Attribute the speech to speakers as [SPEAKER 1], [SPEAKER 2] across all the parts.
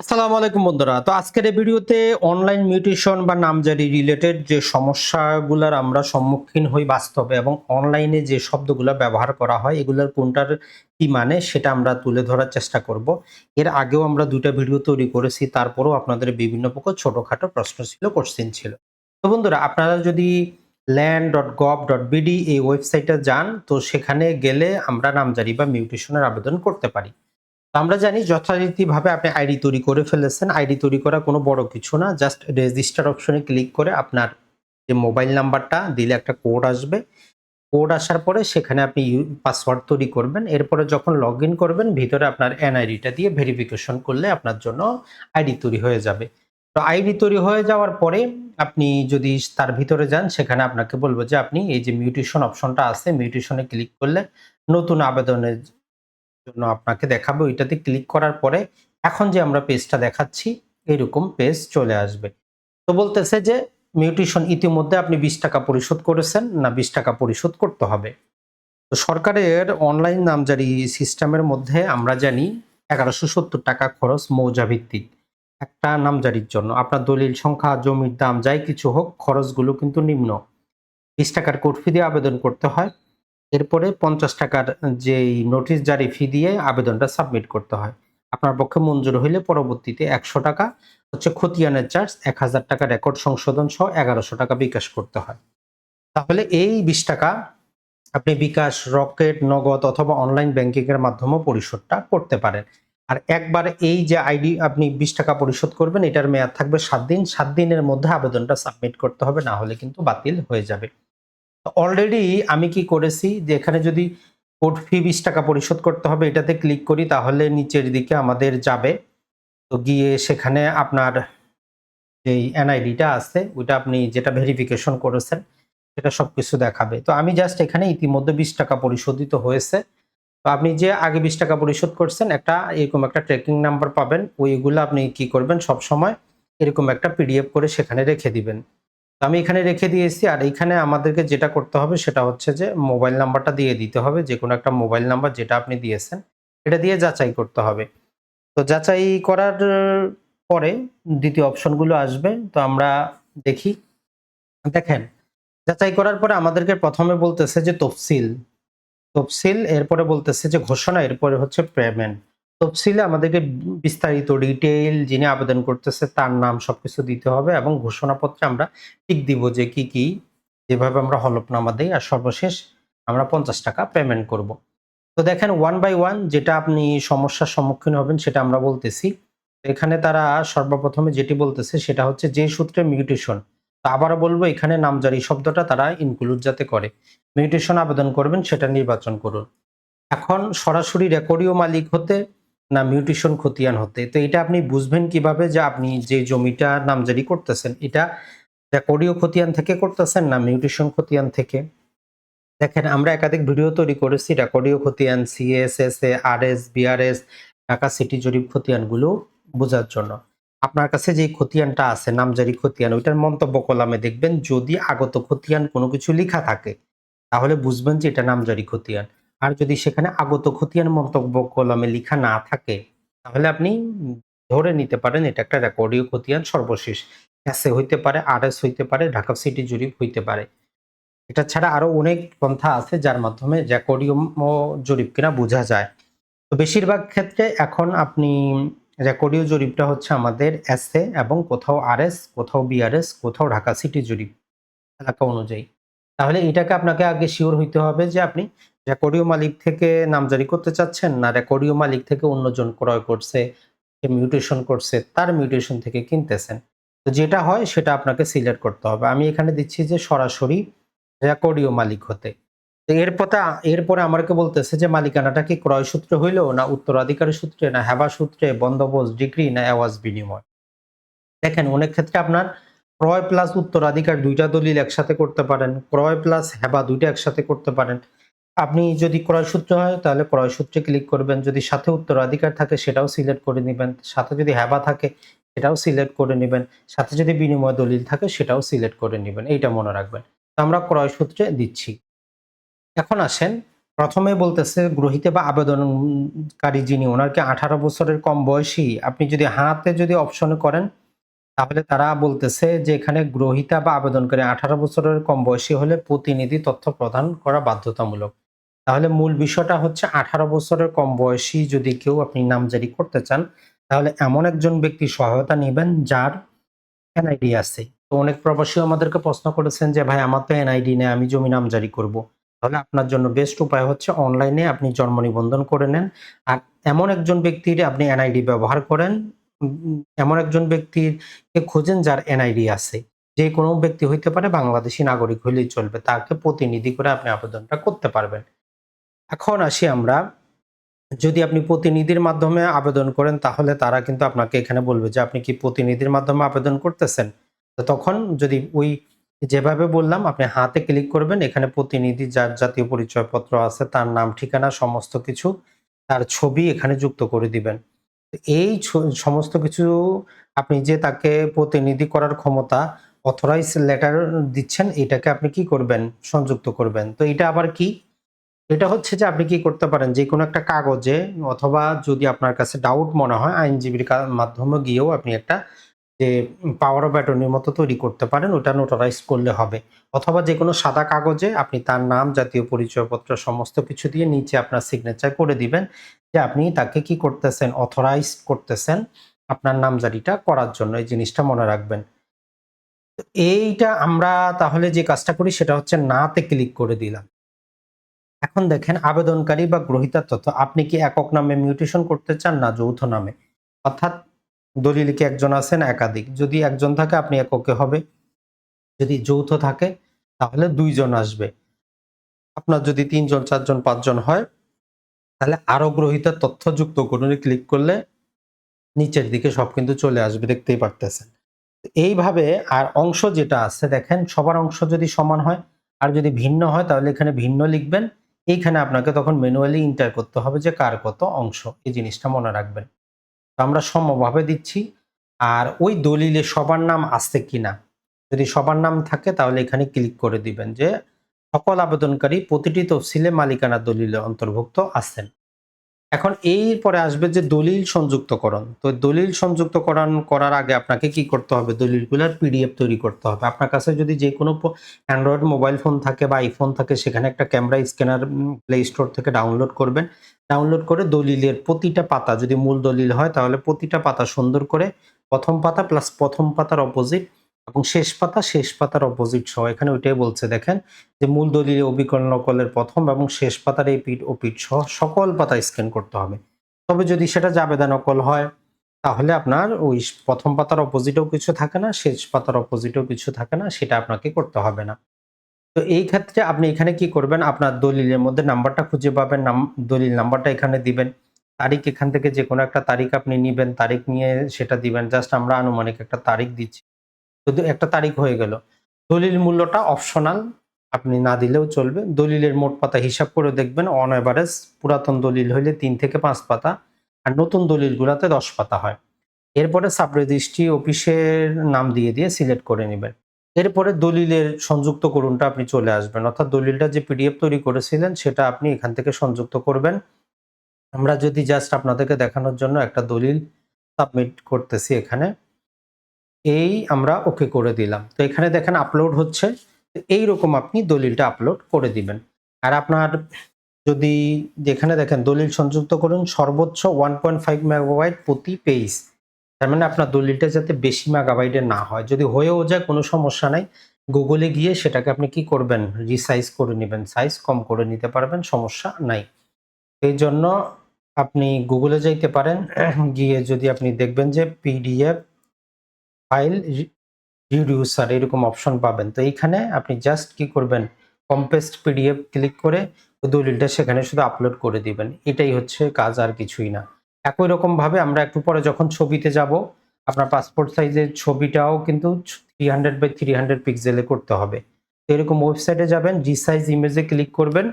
[SPEAKER 1] আসসালামু আলাইকুম বন্ধুরা। তো আজকের এই ভিডিওতে অনলাইন মিউটেশন বা নামজারি রিলেটেড যে সমস্যাগুলোর আমরা সম্মুখীন হই বাস্তবে এবং অনলাইনে যে শব্দগুলো ব্যবহার করা হয়, এগুলোর কোনটার কি মানে সেটা আমরা তুলে ধরার চেষ্টা করব। এর আগেও আমরা দুইটা ভিডিও তৈরি করেছি, তারপরেও আপনাদের বিভিন্ন প্রকার ছোটোখাটো প্রশ্ন ছিল কোশ্চেন ছিল। তো বন্ধুরা, আপনারা যদি land dot gov dot BD এই ওয়েবসাইটে যান, তো সেখানে গেলে আমরা নামজারি বা মিউটেশনের আবেদন করতে পারি। আমরা জানি যথারীতিভাবে আপনি আইডি তৈরি করে ফেলেছেন। আইডি তৈরি করা কোনো বড় কিছু না। জাস্ট রেজিস্টার অপশনে ক্লিক করে আপনার যে মোবাইল নাম্বারটা দিলে একটা কোড আসবে। কোড আসার পরে সেখানে আপনি পাসওয়ার্ড তৈরি করবেন। এরপরে যখন লগ করবেন, ভিতরে আপনার এনআইডিটা দিয়ে ভেরিফিকেশন করলে আপনার জন্য আইডি তৈরি হয়ে যাবে। তো আইডি তৈরি হয়ে যাওয়ার পরে আপনি যদি তার ভিতরে যান, সেখানে আপনাকে বলব যে আপনি এই যে মিউটেশন অপশনটা আছে, মিউটেশনে ক্লিক করলে নতুন আবেদনের জন্য আপনাকে দেখাবো, ওইটাতে ক্লিক করার পরে এখন যে আমরা পেজটা দেখাচ্ছি, এরকম পেজ চলে আসবে। তো বলতেছে যে মিউটেশন ইতিমধ্যে আপনি বিশ টাকা পরিশোধ করেছেন, না বিশ টাকা পরিশোধ করতে হবে? তো সরকারের অনলাইন নামজারি সিস্টেমের মধ্যে আমরা জানি এগারোশো সত্তর টাকা খরচ মৌজা ভিত্তিক একটা নামজারির জন্য। আপনার দলিল সংখ্যা, জমির দাম, যাই কিছু হোক, খরচগুলো কিন্তু নিম্ন। বিশ টাকার কোর্ট ফি দিয়ে আবেদন করতে হয়। এরপরে পঞ্চাশ টাকার যেই নোটিশ জারি ফি দিয়ে আবেদনটা সাবমিট করতে হয়। আপনার পক্ষে মঞ্জুর হইলে পরবর্তীতে একশো টাকা হচ্ছে খতিয়ানের চার্জ এক হাজার টাকা রেকর্ড সংশোধন সহ এগারোশো টাকা বিকাশ করতে হয়। তাহলে এই বিশ টাকা আপনি বিকাশ, রকেট, নগদ অথবা অনলাইন ব্যাংকিং এর মাধ্যমেও পরিশোধটা করতে পারেন। আর একবার এই যে আইডি আপনি বিশ টাকা পরিশোধ করবেন, এটার মেয়াদ থাকবে সাত দিন। সাত দিনের মধ্যে আবেদনটা সাবমিট করতে হবে, না হলে কিন্তু বাতিল হয়ে যাবে। অলরেডি আমি কি করেছি যে এখানে যদি কোড ফি বিশ টাকা পরিশোধ করতে হবে, এটাতে ক্লিক করি, তাহলে নিচের দিকে আমাদের যাবে। তো গিয়ে সেখানে আপনার যেই এনআইডিটা আছে, ওইটা আপনি যেটা ভেরিফিকেশন করেছেন, সেটা সব কিছু দেখাবে। তো আমি জাস্ট এখানে ইতিমধ্যে বিশ টাকা পরিশোধিত হয়েছে। তো আপনি যে আগে বিশ টাকা পরিশোধ করছেন, একটা এরকম একটা ট্রেকিং নাম্বার পাবেন, ওইগুলো আপনি কি করবেন সব সময় এরকম একটা পিডিএফ করে সেখানে রেখে দিবেন। তো আমি এখানে রেখে দিয়েছি আর এখানে আমাদেরকে যেটা করতে হবে সেটা হচ্ছে যে, মোবাইল নাম্বারটা দিয়ে দিতে হবে। যে কোনো একটা মোবাইল নাম্বার যেটা আপনি দিয়েছেন এটা দিয়ে যাচাই করতে হবে। তো যাচাই করার পরে দ্বিতীয় অপশনগুলো আসবে। তো আমরা দেখি। দেখেন, যাচাই করার পরে আমাদেরকে প্রথমে বলতেছে যে, তফসিল। তফসিল, এরপরে বলতেছে যে, ঘোষণা, এরপরে হচ্ছে পেমেন্ট। তফসিলে আমাদেরকে বিস্তারিত ডিটেইল যিনি আবেদন করতেছে, তার নাম সবকিছু দিতে হবে এবং ঘোষণাপত্রে আমরা টিক দিব যে কি কি, যেভাবে আমরা হলফনামা দিই আর সর্বশেষ আমরা পঞ্চাশ টাকা পেমেন্ট করব। তো দেখেন ওয়ান বাই ওয়ান যেটা আপনি সমস্যার সম্মুখীন হবেন সেটা আমরা বলতেছি। এখানে তারা সর্বপ্রথমে যেটি বলতেছে সেটা হচ্ছে যে সূত্রে মিউটেশন তো আবারও বলব, এখানে নামজারি শব্দটা তারা ইনক্লুড যাতে করে। মিউটেশন আবেদন করবেন, সেটা নির্বাচন করুন। এখন সরাসরি রেকর্ডীয় মালিক হতে না মিউটেশন খতিয়ান হতে। তো এটা আপনি বুঝবেন কীভাবে যে আপনি যে জমিটা নামজারি করতেছেন, এটা রেকর্ডীয় খতিয়ান থেকে করতেছেন না মিউটেশন খতিয়ান থেকে? দেখেন, আমরা একাধিক ভিডিও তৈরি করেছি রেকর্ডীয় খতিয়ান CSS A R S BRS Dhaka city জরিপ খতিয়ানগুলো বোঝার জন্য। আপনার কাছে যে খতিয়ানটা আছে, নামজারি খতিয়ান ওইটার মন্তব্য কলামে দেখবেন, যদি আগত খতিয়ান কোনো কিছু লেখা থাকে, তাহলে বুঝবেন যে এটা নামজারি খতিয়ান আর যদি সেখানে আগত খতিয়ান মন্তব্য কলমে লেখা না থাকে, তাহলে আপনি ধরে নিতে পারেন এটা একটা রেকর্ডীয় খতিয়ান সর্বশেষ। এসে হইতে পারে, আর এস হইতে পারে, ঢাকা সিটি জরিপ হইতে পারে। এটা ছাড়া আরও অনেক পন্থা আছে যার মাধ্যমে রেকর্ডীয় জরিপ কিনা বোঝা যায়। তো বেশিরভাগ ক্ষেত্রে এখন আপনি রেকর্ডীয় জরিপটা হচ্ছে আমাদের এসএ এবং কোথাও আরএস কোথাও বিআরএস কোথাও ঢাকা সিটি জরিপ এলাকা অনুযায়ী। তাহলে এটাকে আপনাকে আগে শিওর হইতে হবে যে আপনি রেকর্ডীয় মালিক থেকে নামজারি করতে চাচ্ছেন না, রেকর্ডীয় মালিক থেকে অন্যজন ক্রয় করছে, সে মিউটেশন করছে, তার মিউটেশন থেকে কিনতেছেন। তো যেটা হয় সেটা আপনাকে সিলেক্ট করতে হবে। আমি এখানে দিচ্ছি যে সরাসরি রেকর্ডীয় মালিক হতে। এরপরে এরপরে আমাকে বলতেছে যে মালিকানাটা কি ক্রয় সূত্রে হইল না উত্তরাধিকারী সূত্রে, না হেবা সূত্রে, বন্দোবস্ত, ডিগ্রি, না অ্যাওয়াজ বিনিময়? দেখেন, অনেক ক্ষেত্রে আপনার ক্রয় প্লাস উত্তরাধিকার দুইটা দলিল একসাথে করতে পারেন, ক্রয় প্লাস হেবা দুইটা একসাথে করতে পারেন। আপনি যদি ক্রয় সূত্র হয়, তাহলে ক্রয় সূত্রে ক্লিক করবেন। যদি সাথে উত্তরাধিকার থাকে, সেটাও সিলেক্ট করে নেবেন। সাথে যদি হেবা থাকে, সেটাও সিলেক্ট করে নেবেন। সাথে যদি বিনিময় দলিল থাকে, সেটাও সিলেক্ট করে নেবেন। এইটা মনে রাখবেন। তো আমরা ক্রয় সূত্রে দিচ্ছি। এখন আসেন, প্রথমে বলতেছে গ্রহীতা বা আবেদনকারী যিনি, ওনারকে আঠারো বছরের কম বয়সী, আপনি যদি হাতে যদি অপশনে করেন, তাহলে তারা বলতেছে যে এখানে গ্রহীতা বা আবেদনকারী আঠারো বছরের কম বয়সী হলে প্রতিনিধি তথ্য প্রদান করা বাধ্যতামূলক। তাহলে মূল বিষয়টা হচ্ছে আঠারো বছরের কম বয়সী যদি কেউ আপনি নামজারি করতে চান, তাহলে এমন একজন ব্যক্তি সহায়তা নেবেন যার এনআইডি আছে। তো অনেক প্রবাসী আমাদেরকে প্রশ্ন করেছেন যে, ভাই, আমার তো এনআইডি নেই, আমি জমি নামজারি করব। তাহলে আপনার জন্য বেস্ট উপায় হচ্ছে অনলাইনে আপনি জন্ম নিবন্ধন করে নেন। আর এমন একজন ব্যক্তির আপনি এনআইডি ব্যবহার করেন এমন একজন ব্যক্তিকে খোঁজেন যার এনআইডি আছে। যে কোনো ব্যক্তি হইতে পারে বাংলাদেশি নাগরিক হইলেই চলবে, তাকে প্রতিনিধি করে আপনি আবেদনটা করতে পারবেন। এখন আসি আমরা। যদি আপনি প্রতিনিধির মাধ্যমে আবেদন করেন, তাহলে তারা কিন্তু আপনাকে এখানে বলবে যে, আপনি কি প্রতিনিধির মাধ্যমে আবেদন করতেছেন? তো তখন যদি ওই যেভাবে বললাম, আপনি হাতে ক্লিক করবেন, এখানে প্রতিনিধি যার জাতীয় পরিচয়পত্র আছে, তার নাম, ঠিকানা, সমস্ত কিছু তার ছবি এখানে যুক্ত করে দিবেন। এই সমস্ত কিছু আপনি যে তাকে প্রতিনিধি করার ক্ষমতা অথরাইজ লেটার দিচ্ছেন, এটাকে আপনি কি করবেন? সংযুক্ত করবেন। তো এটা আবার কি? এটা হচ্ছে যে আপনি কি করতে পারেন, যে কোনো একটা কাগজে অথবা যদি আপনার কাছে ডাউট মনে হয়, আইনজীবীর মাধ্যমে গিয়েও আপনি একটা যে পাওয়ার অফ অ্যাটর্নির মতো তৈরি করতে পারেন, ওটা নোটারাইজ করলে হবে। অথবা যে কোনো সাদা কাগজে আপনি তার নাম, জাতীয় পরিচয়পত্র, সমস্ত কিছু দিয়ে নিচে আপনার সিগনেচার করে দিবেন যে আপনি তাকে কি করতেছেন অথরাইজ করতেছেন আপনার নামজারিটা করার জন্য, এই জিনিসটা মনে রাখবেন। এইটা আমরা তাহলে যে কাজটা করি, সেটা হচ্ছে নাতে ক্লিক করে দিলাম। এখন দেখেন আবেদনকারী বা গ্রহীতার তথ্য, আপনি কি একক নামে মিউটেশন করতে চান না যৌথ নামে? অর্থাৎ দলিলে কি একজন আছেন একাধিক? যদি একজন থাকে, আপনি এককে হবে। যদি যৌথ থাকে, তাহলে দুইজন আসবে। আপনার যদি তিনজন, চারজন, পাঁচজন হয়, তাহলে আরও গ্রহীতার তথ্য যুক্ত করুন, ক্লিক করলে নিচের দিকে সব কিন্তু চলে আসবে, দেখতেই পারতেছেন। এইভাবে আর অংশ যেটা আছে, দেখেন সবার অংশ যদি সমান হয়, আর যদি ভিন্ন হয়, তাহলে এখানে ভিন্ন লিখবেন। এইখানে আপনাকে তখন ম্যানুয়ালি ইন্টার করতে হবে যে কার কত অংশ, এই জিনিসটা মনে রাখবেন। তো আমরা সমভাবে দিচ্ছি, আর ওই দলিলে সবার নাম আছে কিনা, যদি সবার নাম থাকে তাহলে এখানে ক্লিক করে দিবেন যে সকল আবেদনকারী প্রতিটি তফসিলে মালিকানা দলিলে অন্তর্ভুক্ত আছেন। এখন এর পরে আসবে যে দলিল সংযুক্তকরণ। তো দলিল সংযুক্তকরণ করার আগে আপনাকে কি করতে হবে? দলিলগুলোর পিডিএফ তৈরি করতে হবে। আপনার কাছে যদি যে কোনো অ্যান্ড্রয়েড মোবাইল ফোন থাকে বা আইফোন থাকে, সেখানে একটা ক্যামেরা স্ক্যানার প্লে স্টোর থেকে ডাউনলোড করবেন। ডাউনলোড করে দলিলের প্রতিটা পাতা, যদি মূল দলিল হয়, তাহলে প্রতিটা পাতা সুন্দর করে প্রথম পাতা প্লাস প্রথম পাতার অপোজিট এবং শেষ পাতা, শেষ পাতার অপোজিট সহ। এখানে ওইটাই বলছে, দেখেন, যে মূল দলিলে অবিকল নকলের প্রথম এবং শেষ পাতার এই পিঠ ও পিঠ সহ সকল পাতা স্ক্যান করতে হবে। তবে যদি সেটা জাবেদা নকল হয়, তাহলে আপনার ওই প্রথম পাতার অপোজিটেও কিছু থাকে না, শেষ পাতার অপোজিটেও কিছু থাকে না, সেটা আপনাকে করতে হবে না। তো এই ক্ষেত্রে আপনি এখানে কি করবেন? আপনার দলিলের মধ্যে নাম্বারটা খুঁজে পাবেন, নাম, দলিল নাম্বারটা এখানে দিবেন। তারিখ এখান থেকে যে কোনো একটা তারিখ আপনি নিবেন, তারিখ নিয়ে সেটা দিবেন। জাস্ট আমরা আনুমানিক একটা তারিখ দিচ্ছি। শুধু একটা তারিখ হয়ে গেল। দলিল মূল্যটা অপশনাল আপনি না দিলেও চলবে। দলিলের মোট পাতা হিসাব করে দেখবেন অন এভারেজ পুরাতন দলিল হইলে তিন থেকে পাঁচ পাতা, আর নতুন দলিলগুলোতে দশ পাতা হয়। এরপরে সাব রেজিস্ট্রি অফিসের নাম দিয়ে দিয়ে সিলেক্ট করে নেবেন। এরপরে দলিলের সংযুক্ত করুনটা আপনি চলে আসবেন। অর্থাৎ দলিলটা যে পিডিএফ তৈরি করেছিলেন, সেটা আপনি এখান থেকে সংযুক্ত করবেন। আমরা যদি জাস্ট আপনাদেরকে দেখানোর জন্য একটা দলিল সাবমিট করতেছি এখানে। এই আমরা ওকে করে দিলাম। তো এখানে দেখেন আপলোড হচ্ছে। এই রকম আপনি দলিলটা আপলোড করে দিবেন। আর আপনার যদি যেখানে দেখেন দলিল সংযুক্ত করুন, সর্বোচ্চ ওয়ান পয়েন্ট ফাইভ মেগাবাইট প্রতি পেজ তার মানে আপনার দলিলটা যাতে বেশি মেগাবাইটের না হয়। যদি হয়েও যায়, কোনো সমস্যা নাই। গুগলে গিয়ে সেটাকে আপনি কি করবেন? রিসাইজ করে নেবেন। সাইজ কম করে নিতে পারবেন, সমস্যা নাই। এই জন্য আপনি গুগলে যাইতে পারেন। গিয়ে যদি আপনি দেখবেন যে পিডিএফ ফাইল রিডিউসার এরকম অপশন পাবেন। তো এইখানে আপনি জাস্ট কি করবেন? কম্পেস্ট পিডিএফ ক্লিক করে দলিলটা সেখানে শুধু আপলোড করে দিবেন। এটাই হচ্ছে কাজ, আর কিছুই না। একই রকম ভাবে আমরা একটু পরে যখন ছবিতে যাব, আপনার পাসপোর্ট সাইজের ছবিটাও কিন্তু three hundred by three hundred পিক্সেলে করতে হবে। তো এরকম ওয়েবসাইটে যাবেন রিসাইজ ইমেজে ক্লিক করবেন,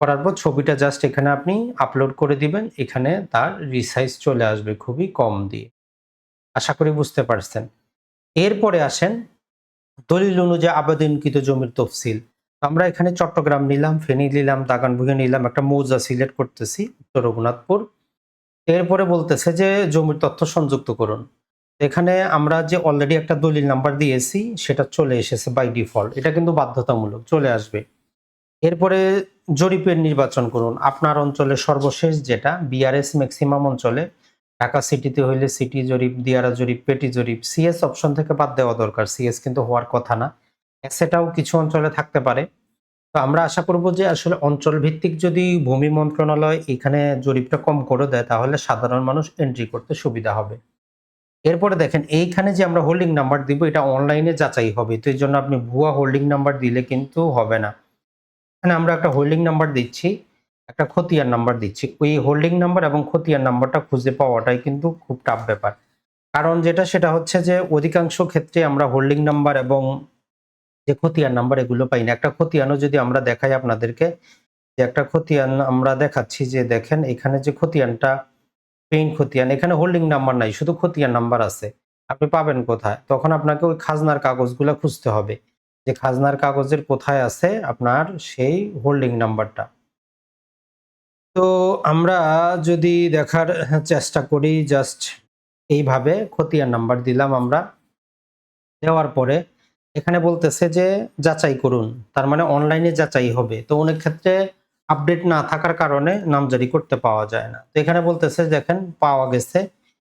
[SPEAKER 1] করার পর ছবিটা জাস্ট এখানে আপনি আপলোড করে দিবেন। এখানে তার রিসাইজ চলে আসবে খুবই কম দিয়ে। আশা করি বুঝতে পারছেন। এরপরে আসেন দলিল অনুযায়ী আবেদনকৃত জমির তফসিল আমরা এখানে চট্টগ্রাম নিলাম, ফেনী নিলাম, দাগানভূঞা নিলাম, একটা মৌজা সিলেক্ট করতেছি, উত্তর রঘুনাথপুর। এরপরে বলতেছে যে জমির তথ্য সংযুক্ত করুন। এখানে আমরা যে অলরেডি একটা দলিল নাম্বার দিয়েছি সেটা চলে এসেছে বাই ডিফল্ট। এটা কিন্তু বাধ্যতামূলক চলে আসবে। এরপরে জরিপের নির্বাচন করুন। আপনার অঞ্চলের সর্বশেষ যেটা বিআরএস ম্যাক্সিমাম অঞ্চলে ঢাকা সিটিতে হইলে সিটি জরিপ, দিয়ারা জরিপ, পেটি জরিপ, সিএস অপশন থেকে বাদ দেওয়া দরকার। সিএস কিন্তু হওয়ার কথা না। সেটাও কিছু অঞ্চলে থাকতে পারে। তো আমরা আশা করব যে আসলে অঞ্চল ভিত্তিক যদি ভূমি মন্ত্রণালয় এখানে জরিপটা কম করে দেয় তাহলে সাধারণ মানুষ এন্ট্রি করতে সুবিধা হবে। এরপরে দেখেন এইখানে যে আমরা হোল্ডিং নাম্বার দিব এটা অনলাইনে যাচাই হবে। তো এই জন্য আপনি ভুয়া হোল্ডিং নাম্বার দিলে কিন্তু হবে না। এখানে আমরা একটা হোল্ডিং নাম্বার দিচ্ছি, একটা খতিয়ান নাম্বার দিচ্ছি। ওই হোল্ডিং নাম্বার এবং খতিয়ান নাম্বারটা খুঁজে পাওয়াটাই কিন্তু খুব টাফ ব্যাপার। কারণ যেটা, সেটা হচ্ছে যে, অধিকাংশ ক্ষেত্রে আমরা হোল্ডিং নাম্বার এবং যে খতিয়ান নাম্বার এগুলো পাই না। একটা খতিয়ানও যদি আমরা দেখাই আপনাদেরকে, যে একটা খতিয়ান আমরা দেখাচ্ছি যে, দেখেন এখানে যে খতিয়ানটা পেইন খতিয়ান, এখানে হোল্ডিং নাম্বার নাই, শুধু খতিয়ান নাম্বার আছে। আপনি পাবেন কোথায়? তখন আপনাকে ওই খাজনার কাগজগুলো খুঁজতে হবে। যে খাজনার কাগজের কোথায় আছে আপনার সেই হোল্ডিং নাম্বারটা। তো আমরা যদি দেখার চেষ্টা করি জাস্ট এইভাবে, খতিয়ান নাম্বার দিলাম আমরা। দেওয়ার পরে এখানে বলতেছে যে যাচাই করুন। তার মানে অনলাইনে যাচাই হবে। তো অনেক ক্ষেত্রে আপডেট না থাকার কারণে নামজারি করতে পাওয়া যায় না। তো এখানে বলতেছে, দেখেন, পাওয়া গেছে।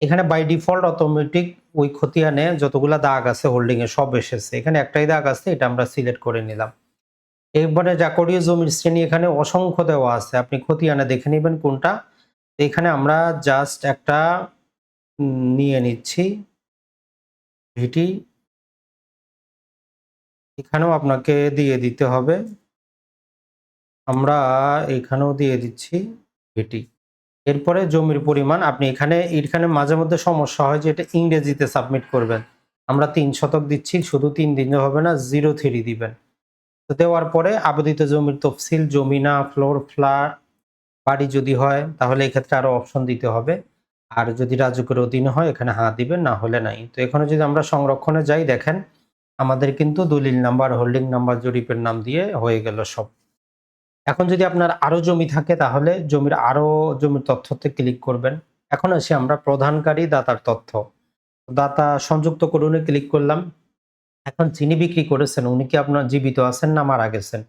[SPEAKER 1] এখানে বাই ডিফল্ট অটোমেটিক ওই খতিয়ানে যতগুলা দাগ আছে হোল্ডিংয়ে সব এসেছে। এখানে একটাই দাগ আছে, এটা আমরা সিলেক্ট করে নিলাম। এরপরে জাকরীয় জমির শ্রেণি এখানে অসংখ্য দেওয়া আছে। আপনি খতিয়ানে দেখে নেবেন কোনটা। এখানে আমরা জাস্ট একটা নিয়ে নিচ্ছি। ভিটি এখানেও আপনাকে দিয়ে দিতে হবে। আমরা এখানেও দিয়ে দিচ্ছি ভিটি। এরপরে জমির পরিমাণ, আপনি এখানে এখানে মাঝে মধ্যে সমস্যা হয় যে এটা ইংরেজিতে সাবমিট করবেন। আমরা তিন শতক দিচ্ছি, শুধু তিন দিনে হবে না 03 দিবেন। তো দেওয়ার পরে আবেদিত জমির তফসিল জমি না ফ্লোর ফ্ল্যাট বাড়ি যদি হয় তাহলে এক্ষেত্রে আরও অপশন দিতে হবে। আর যদি রাজুকের অধীনে হয় এখানে হ্যাঁ দিবেন না হলে নাই। তো এখানে যদি আমরা সংরক্ষণে যাই দেখেন আমাদের কিন্তু দলিল নাম্বার, হোল্ডিং নাম্বার, জরিপের নাম দিয়ে হয়ে গেল সব। এখন যদি আপনার আরও জমি থাকে তাহলে জমির আরও জমির তথ্যতে ক্লিক করবেন। এখন আসি আমরা প্রধানকারী দাতার তথ্য। দাতা সংযুক্ত করুনে ক্লিক করলাম। এখন যিনি বিক্রি করেছেন, উনি কি আপনার জীবিত আছেন না মারা গেছেন?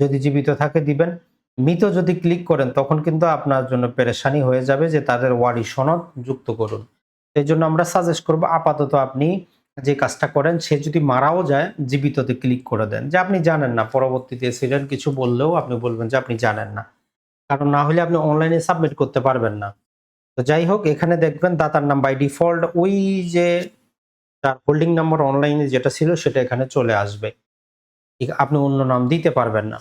[SPEAKER 1] যদি জীবিত থাকে দিবেন। মৃত যদি ক্লিক করেন, তখন কিন্তু আপনার জন্য পেরেশানি হয়ে যাবে যে তাদের ওয়ারি সনদ যুক্ত করুন। এজন্য আমরা সাজেস্ট করব, আপাতত আপনি যে কাজটা করেন, সে যদি মারাও যায়, জীবিততে ক্লিক করে দেন। যে আপনি জানেন না, পরবর্তীতে এসিডেন কিছু বললেও আপনি বলবেন যে আপনি জানেন না। কারণ না হলে আপনি অনলাইনে সাবমিট করতে পারবেন না। তো যাই হোক, এখানে দেখবেন দাতার নাম বাই ডিফল্ট ওই যে তার হোল্ডিং নাম্বার অনলাইনে যেটা ছিল সেটা এখানে চলে আসবে। আপনি অন্য নাম দিতে পারবেন না।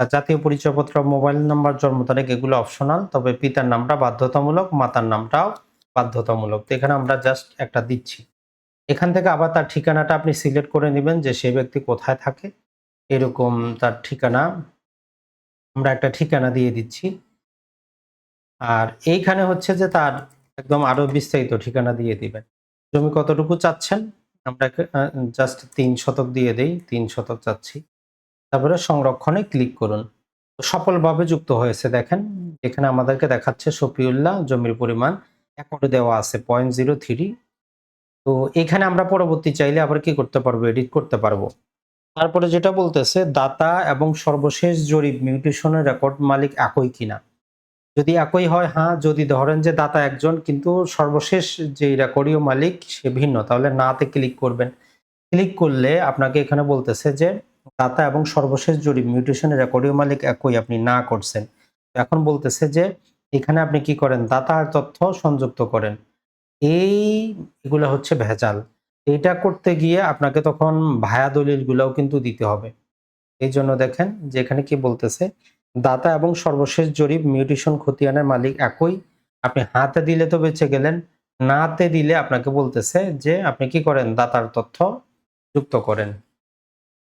[SPEAKER 1] আর জাতীয় পরিচয়পত্র, মোবাইল নাম্বার, জন্ম তারিখ এগুলো অপশনাল তবে পিতার নামটা বাধ্যতামূলক, মাতার নামটাও বাধ্যতামূলক। তো এখানে আমরা জাস্ট একটা দিচ্ছি। এখান থেকে আবার তার ঠিকানাটা আপনি সিলেক্ট করে নেবেন যে সে ব্যক্তি কোথায় থাকে। এরকম তার ঠিকানা আমরা একটা ঠিকানা দিয়ে দিচ্ছি। আর এইখানে হচ্ছে যে তার একদম আরও বিস্তারিত ঠিকানা দিয়ে দিবেন। জমি কতটুকু চাচ্ছেন? আমরা জাস্ট ৩ শতক দিয়ে দেই। ৩ শতক চাচ্ছি। তারপরে সংরক্ষণে ক্লিক করুন। সফলভাবে যুক্ত হয়েছে, দেখেন। এখানে আমাদেরকে দেখাচ্ছে শফিউল্লাহ, জমির পরিমাণ একরে দেওয়া আছে 0.03 তো এখানে আমরা পরবর্তী চাইলে আবার কি করতে পারব? এডিট করতে পারব। তারপরে যেটা বলতেছে, দাতা এবং সর্বশেষ জরিপ মিউটেশনের রেকর্ড মালিক একই কিনা? যদি একই হয় হ্যাঁ, যদি ধরেন যে দাতা একজন কিন্তু সর্বশেষ যে রেকর্ডীয় মালিক সে ভিন্ন তাহলে নাতে ক্লিক করবেন। ক্লিক করলে আপনাকে এখানে বলতেছে যে দাতা এবং সর্বশেষ জরিপ মিউটেশনের রেকর্ডীয় মালিক একই আপনি না করছেন। এখন বলতেছে যে এখানে আপনি কি করেন দাতার তথ্য সংযুক্ত করেন। এই এগুলো হচ্ছে ভেজাল। এটা করতে গিয়ে আপনাকে তখন ভায়া দলিলগুলাও কিন্তু দিতে হবে। এই জন্য দেখেন যে এখানে কি বলতেছে দাতা এবং সর্বশেষ জরিপ মিউটেশন খতিয়ানের মালিক একই। আপনি হাতে দিলে তো বেঁচে গেলেন। নাতে দিলে আপনাকে বলতেছে যে আপনি কি করেন দাতার তথ্য যুক্ত করেন।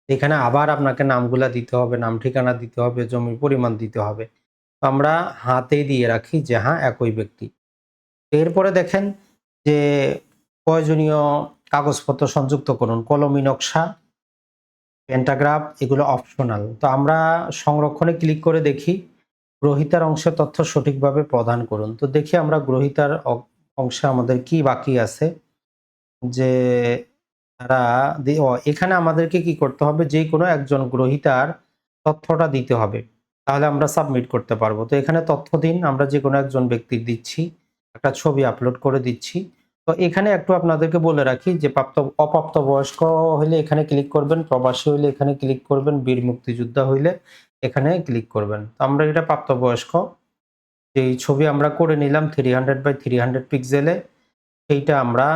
[SPEAKER 1] এখানে আবার আপনাকে নামগুলা দিতে হবে, নাম ঠিকানা দিতে হবে, জমির পরিমাণ দিতে হবে। আমরা হাতেই দিয়ে রাখি যে হ্যাঁ একই ব্যক্তি। এরপরে দেখেন যে প্রয়োজনীয় কাগজপত্র সংযুক্ত করুন। কলমি নকশা পেন্টাগ্রাফ এগুলো অপশনাল তো আমরা সংরক্ষণে ক্লিক করে দেখি, গ্রহিতার অংশে তথ্য সঠিকভাবে প্রদান করুন। তো দেখি আমরা গ্রহিতার অংশে আমাদের কি বাকি আছে, যে তারা এখানে আমাদেরকে কি করতে হবে, যে কোনো একজন গ্রহিতার তথ্যটা দিতে হবে, তাহলে আমরা সাবমিট করতে পারব। তো এখানে তথ্য দিন, আমরা যে কোনো একজন ব্যক্তির দিচ্ছি, একটা ছবি আপলোড করে দিচ্ছি। তো এখানে একটু আপনাদেরকে বলে রাখি যে প্রাপ্ত, অপ্রাপ্ত বয়স্ক হইলে এখানে ক্লিক করবেন, প্রবাসী হইলে এখানে ক্লিক করবেন, বীর মুক্তিযোদ্ধা হইলে এখানে ক্লিক করবেন। তো আমরা এটা প্রাপ্তবয়স্ক এই ছবি আমরা করে নিলাম three hundred by three hundred পিক্সেলে সেইটা আমরা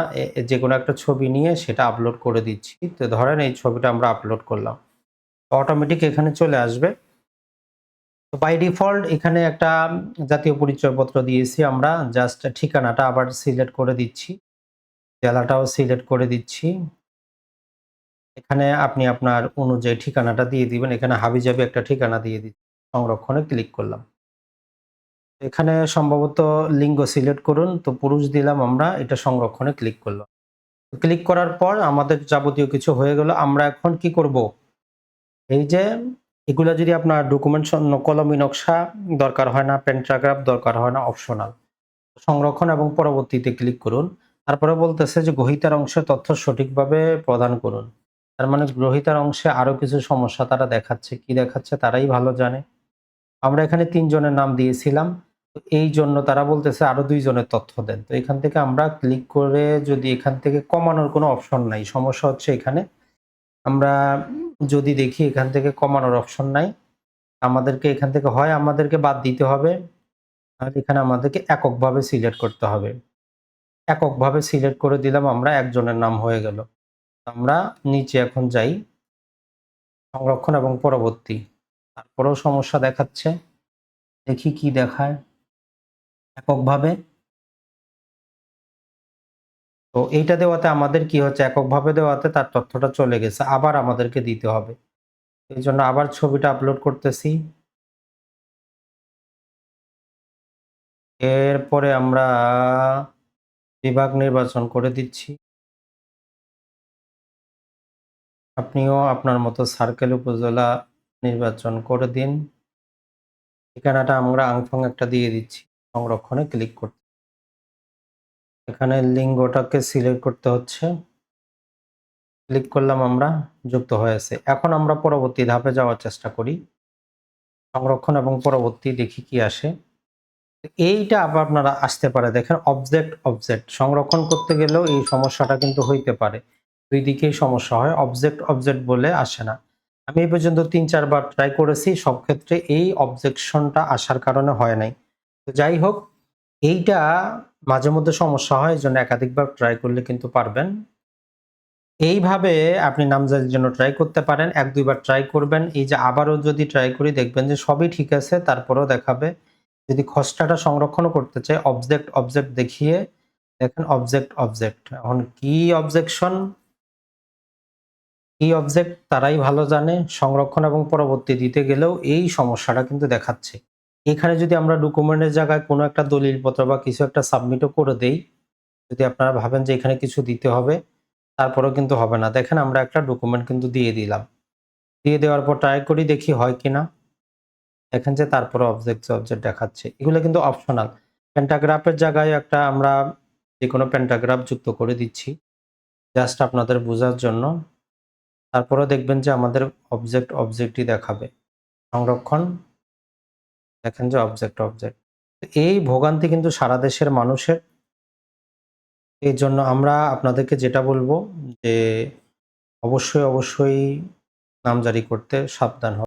[SPEAKER 1] যে কোনো একটা ছবি নিয়ে সেটা আপলোড করে দিচ্ছি। তো ধরেন এই ছবিটা আমরা আপলোড করলাম। অটোমেটিক এখানে চলে আসবে। বাই ডিফল্ট এখানে একটা জাতীয় পরিচয়পত্র দিয়েছি আমরা জাস্ট ঠিকানাটা আবার সিলেক্ট করে দিচ্ছি। জেলাটাও সিলেক্ট করে দিচ্ছি। এখানে আপনি আপনার অনুযায়ী ঠিকানাটা দিয়ে দিবেন। এখানে হাবিজাবি একটা ঠিকানা দিয়ে দিচ্ছি। সংরক্ষণে ক্লিক করলাম। এখানে সম্ভবত লিঙ্গ সিলেক্ট করুন। তো পুরুষ দিলাম আমরা, এটা সংরক্ষণে ক্লিক করলাম। ক্লিক করার পর আমাদের যাবতীয় কিছু হয়ে গেল। আমরা এখন কি করব? এই যে এগুলা যদি আপনার ডকুমেন্ট কলমি নকশা দরকার হয় না পেন্টাগ্রাফ দরকার হয় না অপশনাল সংরক্ষণ এবং পরবর্তীতে ক্লিক করুন। তারপরে বলতেছে যে গ্রহিতার অংশে তথ্য সঠিকভাবে প্রদান করুন। তার মানে গ্রহিতার অংশে আরও কিছু সমস্যা তারা দেখাচ্ছে, কি দেখাচ্ছে তারাই ভালো জানে। আমরা এখানে তিনজনের নাম দিয়েছিলাম, তো এই জন্য তারা বলতেছে আরও দুইজনের তথ্য দেন। তো এখান থেকে আমরা ক্লিক করে যদি এখান থেকে কমানোর কোনো অপশন নাই, সমস্যা হচ্ছে এখানে। আমরা যদি দেখি এখান থেকে কমানোর অপশন নাই, আমাদেরকে এখান থেকে হয় আমাদেরকে বাদ দিতে হবে, আর এখানে আমাদেরকে এককভাবে সিলেক্ট করতে হবে। এককভাবে সিলেক্ট করে দিলাম, আমরা একজনের নাম হয়ে গেল। আমরা নিচে এখন যাই, সংরক্ষণ এবং পরবর্তী। তারপরেও সমস্যা দেখাচ্ছে, দেখি কি দেখায়। এককভাবে তো এইটা দেওয়াতে আমাদের কি হচ্ছে? এককভাবে দেওয়াতে তার তথ্যটা চলে গেছে। আবার আমাদেরকে দিতে হবে। এই জন্য আবার ছবিটা আপলোড করতেছি। এরপরে আমরা বিভাগ নির্বাচন করে দিচ্ছি। আপনিও আপনার মতো সার্কেল উপজেলা নির্বাচন করে দিন। ঠিকানাটা আমরা আংফং একটা দিয়ে দিচ্ছি। সংরক্ষণে ক্লিক করতে এখানে লিঙ্গটাকে সিলেক্ট করতে হচ্ছে। ক্লিক করলাম আমরা, যুক্ত হয়েছে এখন আমরা পরবর্তী ধাপে যাওয়ার চেষ্টা করি। সংরক্ষণ এবং পরবর্তী দেখি কি আসে। এইটা আবার আপনারা আসতে পারে। দেখেন অবজেক্ট অবজেক্ট সংরক্ষণ করতে গেলেও এই সমস্যাটা কিন্তু হইতে পারে। দুই দিকেই সমস্যা হয়। অবজেক্ট অবজেক্ট বলে আসে না। আমি এই পর্যন্ত তিন, চারবার ট্রাই করেছি। সব ক্ষেত্রে এই অবজেকশনটা আসার কারণে হয় নাই। তো যাই হোক এইটা মাঝে মধ্যে সমস্যা হয় জন্য একাধিকবার ট্রাই করলে কিন্তু পারবেন। এইভাবে আপনি নামজারির জন্য ট্রাই করতে পারেন, এক দুইবার ট্রাই করবেন। এই যে আবারও যদি ট্রাই করি, দেখবেন যে সবই ঠিক আছে, তারপরেও দেখাবে। যদি খসড়াটা সংরক্ষণ করতে চাই অবজেক্ট অবজেক্ট দেখিয়ে দেখেন অবজেক্ট অবজেক্ট এখন কি অবজেকশন কি অবজেক্ট তারাই ভালো জানে। সংরক্ষণ এবং পরবর্তী দিতে গেলেও এই সমস্যাটা কিন্তু দেখাচ্ছে। এখানে যদি আমরা ডকুমেন্টের জায়গায় কোনো একটা দলিলপত্র বা কিছু একটা সাবমিটও করে দেই, যদি আপনারা ভাবেন যে এখানে কিছু দিতে হবে, তারপরেও কিন্তু হবে না। দেখেন আমরা একটা ডকুমেন্ট কিন্তু দিয়ে দিলাম। দিয়ে দেওয়ার পর ট্রাই করি, দেখি হয় কিনা। দেখেন যে তারপরে অবজেক্ট অবজেক্ট দেখাচ্ছে। এগুলো কিন্তু অপশনাল পেন্টাগ্রাফের জায়গায় একটা আমরা যে কোনো পেন্টাগ্রাফ যুক্ত করে দিচ্ছি জাস্ট আপনাদের বোঝার জন্য। তারপরে দেখবেন যে আমাদের অবজেক্ট অবজেক্টই দেখাবে। সংরক্ষণ। দেখেন যে অবজেক্ট অবজেক্ট এই ভোগান্তি কিন্তু সারা দেশের মানুষের। এই জন্য আমরা আপনাদেরকে যেটা বলব যে, অবশ্যই অবশ্যই নাম জারি করতে সাবধান